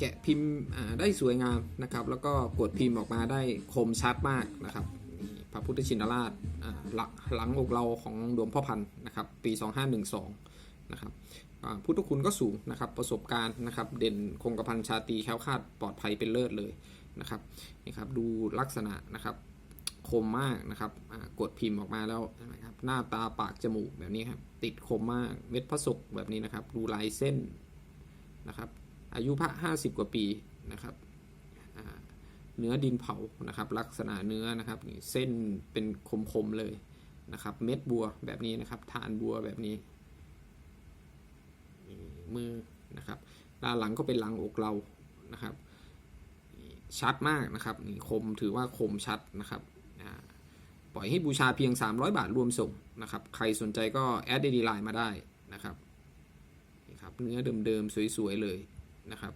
แกะพิมพ์ได้สวยงามนะครับ แล้วก็กดพิมพ์ออกมาได้คมชัดมากนะครับ พระพุทธชินราชหลังอกเราของหลวงพ่อพันธ์นะครับ ปี 2512 นะครับพุทธคุณก็สูงนะครับ ประสบการณ์นะครับ เด่นคงกระพันชาตีแค้วคาดปลอดภัยเป็นเลิศเลยนะครับนี่ครับดูลักษณะนะครับคมมากนะครับกดพิมพ์ออกมาแล้วนะครับหน้าตาปากจมูกแบบนี้ครับติดคมมากเม็ดพระศกแบบนี้นะครับ ดูลายเส้นนะครับ อายุพระ50 กว่าปีนะครับเนื้อดินเผานะครับ ลักษณะเนื้อนะครับนี่เส้นเป็นคมๆเลยนะครับ เม็ดบัวแบบนี้นะครับฐานบัวแบบนี้มือนะครับด้านหลังก็เป็นหลังอกเรานะครับ ชัดมากนะครับนี่คมถือว่าคมชัดนะครับปล่อยให้บูชาเพียง 300 บาทรวมส่งนะครับ ใครสนใจก็แอดไดดีไลน์มาได้นะครับนี่ครับ เนื้อเดิมๆ สวยๆ เลย นะครับ